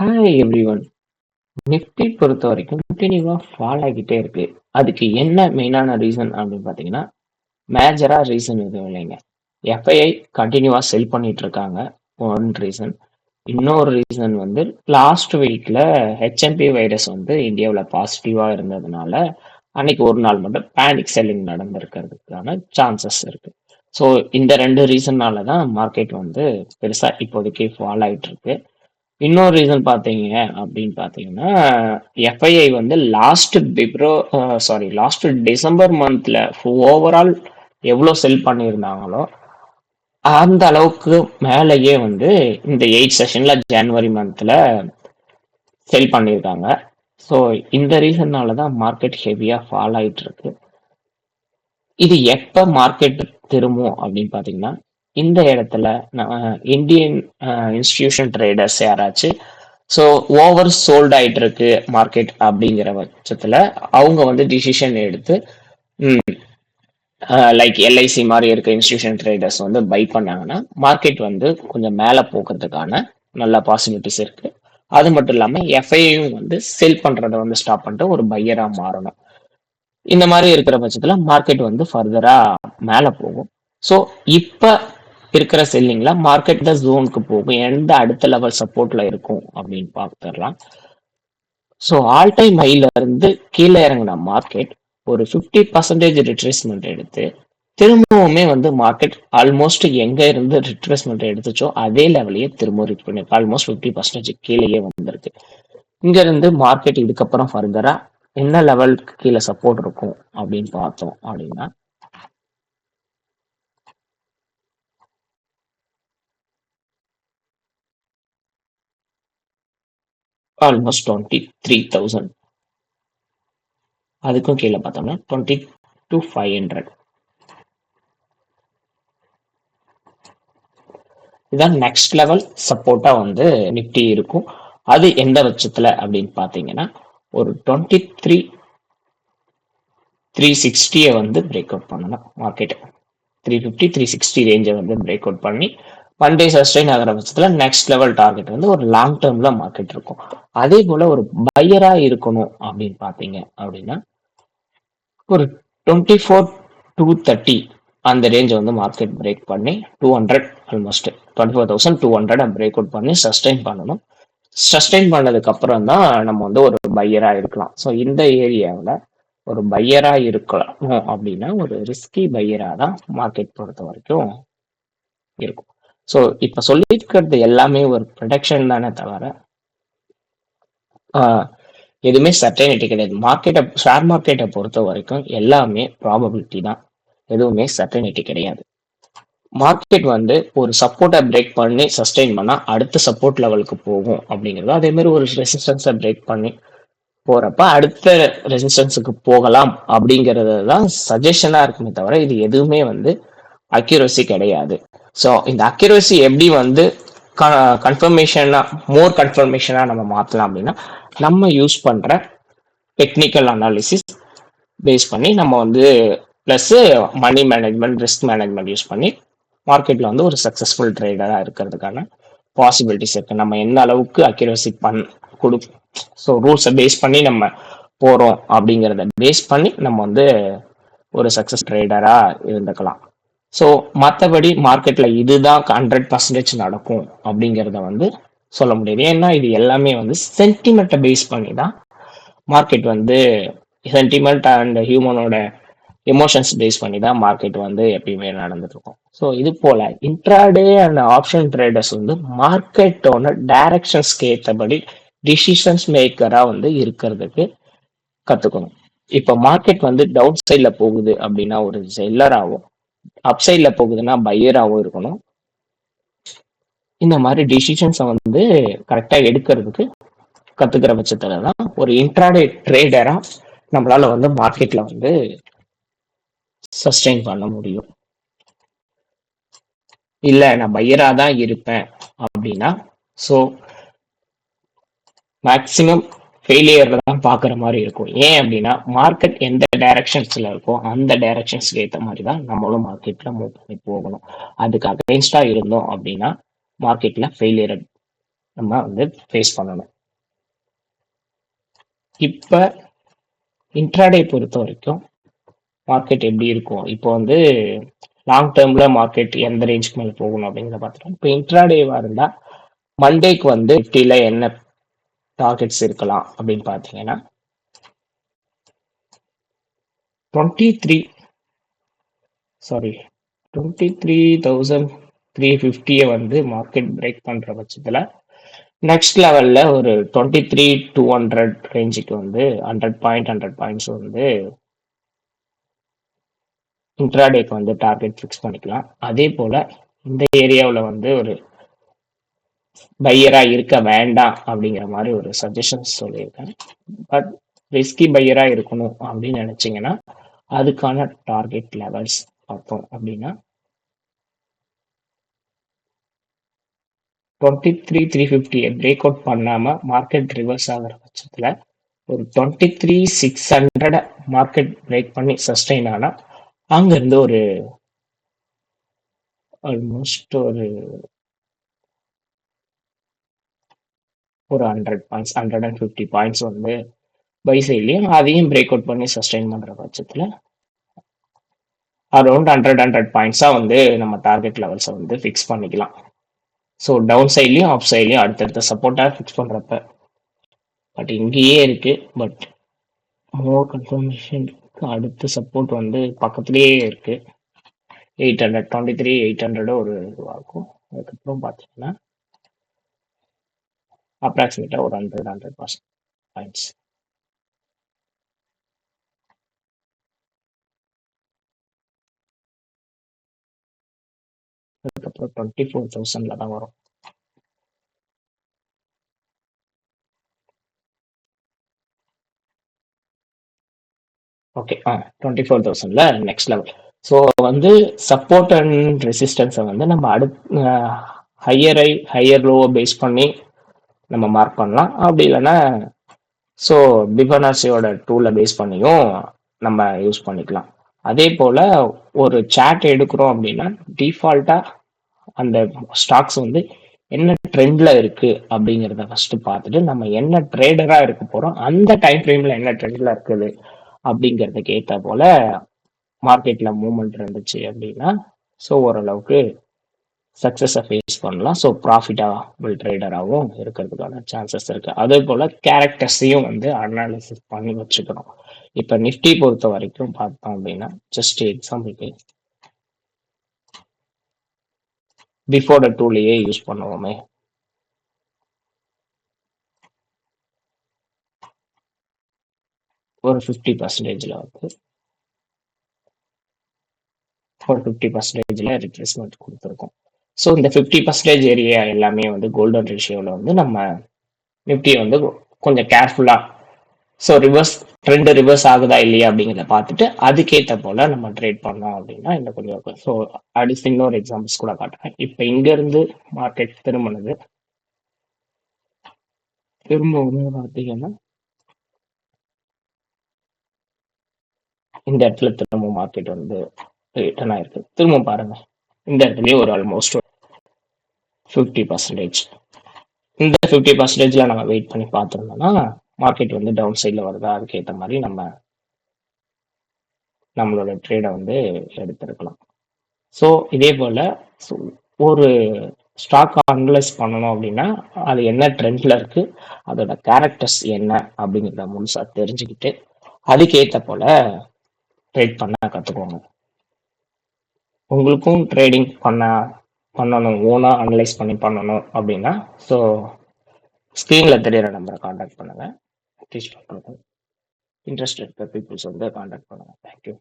Hi everyone Nifty பொறுத்த வரைக்கும் கண்டினியூவாக ஃபால் ஆகிட்டே இருக்கு. அதுக்கு என்ன மெயினான ரீசன் அப்படின்னு பார்த்தீங்கன்னா மேஜராக ரீசன் எதுவும் இல்லைங்க. எஃப்ஐஐ கண்டினியூவாக செல் பண்ணிட்டு இருக்காங்க. ஒன் ரீசன் இன்னொரு ரீசன் வந்து லாஸ்ட் வீக்கில் ஹெச்எம்பி வைரஸ் வந்து இந்தியாவில் பாசிட்டிவாக இருந்ததுனால அன்னைக்கு ஒரு நாள் மட்டும் பேனிக் செல்லிங் நடந்திருக்கிறதுக்கான சான்சஸ் இருக்கு. ஸோ இந்த ரெண்டு ரீசன்னால தான் மார்க்கெட் வந்து பெருசாக இப்போதைக்கு ஃபால் ஆகிட்டு இருக்கு. இன்னொரு ரீசன் பார்த்தீங்க அப்படின்னு பார்த்தீங்கன்னா எஃப்ஐஐ வந்து லாஸ்ட் பிப்ரோ சாரி லாஸ்ட் டிசம்பர் மந்த்ல ஓவரால் எவ்வளோ செல் பண்ணியிருந்தாங்களோ அந்த அளவுக்கு மேலேயே வந்து இந்த எயிட் செஷன்ல ஜனவரி மந்த்ல செல் பண்ணியிருக்காங்க. ஸோ இந்த ரீசன்னால தான் மார்க்கெட் ஹெவியாக ஃபால் ஆயிட்டு இருக்கு. இது எப்போ மார்க்கெட் திரும்பும் அப்படின்னு பார்த்தீங்கன்னா இந்த இடத்துல இந்தியன் இன்ஸ்டிடியூஷன் ட்ரேடர்ஸ் யாராச்சும் ஸோ ஓவர் சோல்ட் ஆயிட்டு இருக்கு மார்க்கெட் அப்படிங்கிற பட்சத்தில் அவங்க வந்து டிசிஷன் எடுத்து லைக் எல்ஐசி மாதிரி இருக்க இன்ஸ்டியூஷன் ட்ரேடர்ஸ் வந்து பை பண்ணாங்கன்னா மார்க்கெட் வந்து கொஞ்சம் மேலே போகிறதுக்கான நல்ல பாசிபிலிட்டிஸ் இருக்கு. அது மட்டும் இல்லாமல் எஃப்ஐயும் வந்து செல் பண்ணுறத வந்து ஸ்டாப் பண்ணிட்டு ஒரு பையராக மாறணும். இந்த மாதிரி இருக்கிற பட்சத்தில் மார்க்கெட் வந்து ஃபர்தராக மேலே போகும். ஸோ இப்போ இருக்கிற செல்லிங்ல மார்க்கெட் த ஜோனுக்கு போகும். எந்த அடுத்த லெவல் சப்போர்ட்ல இருக்கும் அப்படின்னு பார்த்துடலாம். ஸோ ஆல் டைம் ஹைல இருந்து கீழே இறங்கின மார்க்கெட் ஒரு ஃபிஃப்டி பர்சன்டேஜ் ரிட்ரேஸ்மெண்ட் எடுத்து திரும்பவுமே வந்து மார்க்கெட் ஆல்மோஸ்ட் எங்க இருந்து ரிட்ரேஸ்மெண்ட் எடுத்துச்சோ அதே லெவலையே திரும்ப ரீச் பண்ணி ஆல்மோஸ்ட் ஃபிஃப்டி பர்சன்டேஜ் கீழேயே வந்திருக்கு. இங்க இருந்து மார்க்கெட் இதுக்கப்புறம் ஃபர்தரா என்ன லெவலுக்கு கீழே சப்போர்ட் இருக்கும் அப்படின்னு பார்த்தோம் அப்படின்னா ஆல்மோஸ்ட் டுவெண்ட்டி த்ரீ தௌசண்ட் அதுக்கும் கீழே பார்த்தோம்னா டுவெண்ட்டி டு ஃபைவ் ஹண்ட்ரட் இதுதான் நெக்ஸ்ட் லெவல் சப்போர்ட்டா வந்து நிஃப்டி இருக்கும். அது எந்த பட்சத்துல அப்படின்னு பார்த்தீங்கன்னா ஒரு டுவெண்ட்டி த்ரீ த்ரீ சிக்ஸ்டியை வந்து பிரேக் அவுட் பண்ணணும். Market three fifty three sixty ரேஞ்சை வந்து பிரேக் அவுட் பண்ணி ஒன் டே சஸ்டைன் ஆகிற பட்சத்தில் நெக்ஸ்ட் லெவல் டார்கெட் வந்து ஒரு லாங் டேர்மில் மார்க்கெட் இருக்கும். அதே போல் ஒரு பையராக இருக்கணும் அப்படின்னு பார்த்தீங்க அப்படின்னா ஒரு டுவெண்ட்டி ஃபோர் டூ தேர்ட்டி அந்த ரேஞ்சை வந்து மார்க்கெட் பிரேக் பண்ணி two hundred almost twenty four thousand two hundred break out பண்ணி சஸ்டைன் பண்ணணும். சஸ்டைன் பண்ணதுக்கு அப்புறம் தான் நம்ம வந்து ஒரு பையராக இருக்கலாம். ஸோ இந்த ஏரியாவில் ஒரு பையராக இருக்கணும் அப்படின்னா ஒரு ரிஸ்கி பையராக தான் மார்க்கெட் பொறுத்த வரைக்கும் இருக்கும். ஸோ இப்போ சொல்லியிருக்கிறது எல்லாமே ஒரு ப்ரொடக்ஷன் தானே தவிர எதுவுமே சர்டைனிட்டி கிடையாது. மார்க்கெட்டை ஷேர் மார்க்கெட்டை பொறுத்த வரைக்கும் எல்லாமே ப்ராபபிலிட்டி தான். எதுவுமே சர்டைனிட்டி கிடையாது. மார்க்கெட் வந்து ஒரு சப்போர்ட்டை பிரேக் பண்ணி சஸ்டெயின் பண்ணால் அடுத்த சப்போர்ட் லெவலுக்கு போகும் அப்படிங்கிறது. அதே மாதிரி ஒரு ரெசிஸ்டன்ஸை பிரேக் பண்ணி போகிறப்ப அடுத்த ரெசிஸ்டன்ஸுக்கு போகலாம் அப்படிங்கிறது தான் சஜஷனாக இருக்குமே தவிர இது எதுவுமே வந்து அக்யூரசி கிடையாது. ஸோ இந்த அக்யூரசி எப்படி வந்து கன்ஃபர்மேஷனாக மோர் கன்ஃபர்மேஷனாக நம்ம மாற்றலாம் அப்படின்னா நம்ம யூஸ் பண்ணுற டெக்னிக்கல் அனாலிசிஸ் பேஸ் பண்ணி நம்ம வந்து plus money management risk management use பண்ணி மார்க்கெட்டில் வந்து ஒரு சக்ஸஸ்ஃபுல் ட்ரேடராக இருக்கிறதுக்கான பாசிபிலிட்டிஸ் இருக்குது நம்ம எந்த அளவுக்கு அக்யூரசி பண் கொடு ஸோ ரூல்ஸை பேஸ் பண்ணி நம்ம போகிறோம் அப்படிங்கிறத பேஸ் பண்ணி நம்ம வந்து ஒரு சக்ஸஸ் ட்ரேடராக இருந்துக்கலாம். ஸோ மற்றபடி மார்க்கெட்டில் இதுதான் ஹண்ட்ரட் பர்சன்டேஜ் நடக்கும் அப்படிங்கிறத வந்து சொல்ல முடியாது. ஏன்னா இது எல்லாமே வந்து சென்டிமெண்ட்டை பேஸ் பண்ணி தான் மார்க்கெட் வந்து சென்டிமெண்ட் அண்ட் ஹியூமனோட எமோஷன்ஸ் பேஸ் பண்ணி தான் மார்க்கெட் வந்து எப்பயுமே நடந்துட்டுருக்கும். ஸோ இது போல் இன்ட்ராடே அண்ட் ஆப்ஷன் ட்ரேடர்ஸ் வந்து மார்க்கெட்டோட டைரக்ஷன்ஸ்க்கு ஏற்றபடி டிசிஷன்ஸ் மேக்கராக வந்து இருக்கிறதுக்கு கற்றுக்கணும் இப்போ மார்க்கெட் வந்து டவுன் சைடில் போகுது அப்படின்னா ஒரு செல்லராகவும் அப்சைட்ல போகுதுன்னா பையராகவும் இருக்கணும். இந்த மாதிரி டிசிஷன்ஸை வந்து கரெக்டாக எடுக்கிறதுக்கு கற்றுக்கிற பட்சத்தில் தான் ஒரு இன்ட்ராடே ட்ரேடராக நம்மளால வந்து மார்க்கெட்டில் வந்து சஸ்டெயின் பண்ண முடியும். இல்லை நான் பையராக தான் இருப்பேன் அப்படின்னா ஸோ மேக்சிமம் ஃபெயிலியர் தான் பார்க்குற மாதிரி இருக்கும். ஏன் அப்படின்னா மார்க்கெட் எந்த டைரக்ஷன்ஸில் இருக்கோ அந்த டைரக்ஷன்ஸ்க்கு ஏற்ற மாதிரி தான் நம்மளும் மார்க்கெட்டில் மூவ் பண்ணி போகணும். அதுக்கு அகைன்ஸ்டாக இருந்தோம் அப்படின்னா மார்க்கெட்டில் ஃபெயிலியர் நம்ம வந்து ஃபேஸ் பண்ணணும். இப்போ இன்ட்ராடே பொறுத்த வரைக்கும் மார்க்கெட் எப்படி இருக்கும்? இப்போ வந்து லாங் டேர்ம்ல மார்க்கெட் எந்த ரேஞ்சுக்கு மேலே போகணும் அப்படிங்கிறத பார்த்துட்டோம். இப்போ இன்ட்ராடேவாக இருந்தால் மண்டேக்கு வந்து ஃபிஃப்டியில் என்ன டார்கெட்ஸ் இருக்கலாம் அப்படின்னு பார்த்தீங்கன்னா twenty three sorry twenty three thousand three ஃபிஃப்டியை வந்து மார்க்கெட் பிரேக் பண்ணுற பட்சத்தில் நெக்ஸ்ட் லெவலில் ஒரு டுவெண்ட்டி த்ரீ டூ ஹண்ட்ரட் ரேஞ்சுக்கு வந்து ஹண்ட்ரட் பாயிண்ட் ஹண்ட்ரட் பாயிண்ட்ஸ் வந்து இன்ட்ராடேக்கு வந்து டார்கெட் ஃபிக்ஸ் பண்ணிக்கலாம். அதே போல் இந்த ஏரியாவில் வந்து ஒரு பையரா இருக்க வேண்டாம் அப்படிங்கிற மாதிரி ஒரு சஜஷன்ஸ் சொல்லியிருக்கேன் பட் ரிஸ்கி பையரா இருக்கணும் அப்படின்னு நினைச்சீங்கன்னா அதுக்கான டார்கெட் லெவல்ஸ் பார்த்தோம் அப்படின்னா டுவெண்ட்டி த்ரீ த்ரீ ஃபிஃப்டியை பிரேக் அவுட் பண்ணாம மார்க்கெட் ரிவர்ஸ் ஆகிற பட்சத்தில் ஒரு twenty three six hundred market break பண்ணி சஸ்டெயின் ஆனால் அங்கேருந்து ஒரு ஆல்மோஸ்ட் ஒரு ஒரு hundred points hundred and fifty points வந்து பை சைட்லையும் அதையும் பிரேக் அவுட் பண்ணி சஸ்டெயின் பண்ணுற பட்சத்தில் அரௌண்ட் ஹண்ட்ரட் ஹண்ட்ரட் பாயிண்ட்ஸாக வந்து நம்ம டார்கெட் லெவல்ஸை வந்து ஃபிக்ஸ் பண்ணிக்கலாம். ஸோ டவுன் சைட்லையும் அப் சைட்லேயும் அடுத்தடுத்த சப்போர்ட்டாக ஃபிக்ஸ் பண்ணுறப்ப பட் இங்கேயே இருக்குது பட் மோர் கன்ஃபர்மேஷனுக்கு அடுத்த சப்போர்ட் வந்து பக்கத்துலேயே இருக்குது eight hundred twenty three eight hundred ஒரு இதுவாக இருக்கும் அதுக்கப்புறம் பார்த்தீங்கன்னா அப்ராக்சிமேட்டாக ஒரு ஹண்ட்ரட் ஹண்ட்ரட் பர்சன்ட் பாயிண்ட்ஸ் அதுக்கப்புறம் டுவெண்ட்டி ஃபோர் தௌசண்டில் தான் வரும். ஓகே ஆ டுவெண்ட்டி ஃபோர் தௌசண்ட்ல நெக்ஸ்ட் லெவல் ஸோ வந்து சப்போர்ட் அண்ட் ரெசிஸ்டன்ஸை வந்து நம்ம அடுத் ஹையர் ஐ ஹையர் லோவை பேஸ் பண்ணி நம்ம மார்க் பண்ணலாம். அப்படி இல்லைன்னா ஸோ பிபனாசியோட டூலை பேஸ் பண்ணியும் நம்ம யூஸ் பண்ணிக்கலாம். அதே போல் ஒரு சேட் எடுக்கிறோம் அப்படின்னா டிஃபால்ட்டாக அந்த ஸ்டாக்ஸ் வந்து என்ன ட்ரெண்டில் இருக்குது அப்படிங்கிறத ஃபஸ்ட்டு பார்த்துட்டு நம்ம என்ன ட்ரேடராக இருக்க போகிறோம் அந்த டைம் ஃப்ரேமில் என்ன ட்ரெண்டில் இருக்குது அப்படிங்கிறதுக்கு ஏற்ற போல் மார்க்கெட்டில் மூமெண்ட் இருந்துச்சு அப்படின்னா ஸோ ஓரளவுக்கு சக்ஸஸை ஃபேஸ் பண்ணலாம். ஸோ ப்ராஃபிட்டபிள் ட்ரேடராகவும் இருக்கிறதுக்கான சான்சஸ் இருக்குது அதே போல் கேரக்டர்ஸையும் வந்து அனாலிசிஸ் பண்ணி வச்சுக்கணும். இப்போ நிஃப்டி பொறுத்த வரைக்கும் பார்த்தோம் அப்படின்னா ஜஸ்ட் எக்ஸாம்பிளுக்கு பிஃபோர் த டூலையே யூஸ் பண்ணுவோமே. ஒரு ஃபிஃப்டி பர்சன்டேஜில் வந்து ஒரு ஃபிஃப்டி பர்சன்டேஜில் ரிப்ளேஸ்மெண்ட் கொடுத்துருக்கோம். ஸோ இந்த ஃபிஃப்டி பர்சன்டேஜ் ஏரியா எல்லாமே வந்து கோல்டன் ரேஷியோவில் வந்து நம்ம நிஃப்டியை வந்து கொஞ்சம் கேர்ஃபுல்லாக ஸோ ரிவர்ஸ் ட்ரெண்டு ரிவர்ஸ் ஆகுதா இல்லையா அப்படிங்கிறத பார்த்துட்டு அதுக்கேற்ற போல நம்ம ட்ரேட் பண்ணோம் அப்படின்னா இன்னும் கொஞ்சம் ஸோ அடுத்து இன்னொரு எக்ஸாம்பிள்ஸ் கூட காட்டுறேன். இப்போ இங்கேருந்து மார்க்கெட் திரும்பினது. திரும்பவும் பார்த்தீங்கன்னா இந்த இடத்துல திரும்ப மார்க்கெட் வந்து ரிட்டர்ன் ஆயிருக்கு. திரும்ப பாருங்க. இந்த இடத்துலயே ஒரு ஆல்மோஸ்ட் ஃபிஃப்டி பர்சன்டேஜ் இந்த ஃபிஃப்டி பர்சன்டேஜில் நம்ம வெயிட் பண்ணி பார்த்துருந்தோம்னா மார்க்கெட் வந்து டவுன் சைடில் வருதா? அதுக்கேற்ற மாதிரி நம்ம நம்மளோட ட்ரேடை வந்து எடுத்திருக்கலாம். ஸோ இதே போல் ஒரு ஸ்டாக் அனலைஸ் பண்ணணும் அப்படின்னா அது என்ன ட்ரெண்டில் இருக்குது அதோட கேரக்டர்ஸ் என்ன? அப்படிங்கிறத முழுசா தெரிஞ்சுக்கிட்டு அதுக்கேற்ற போல் ட்ரேட் பண்ண கற்றுக்கோங்க உங்களுக்கும் ட்ரேடிங் பண்ண பண்ணணும் ஓனாக அனலைஸ் பண்ணி பண்ணணும் அப்படின்னா ஸோ ஸ்க்ரீனில் தெரியிற நம்பரை காண்டாக்ட் பண்ணுங்கள் டீச் பண்ணுறது இன்ட்ரெஸ்ட் இருக்க பீப்புள்ஸ் வந்து காண்டாக்ட் பண்ணுங்கள் தேங்க்யூ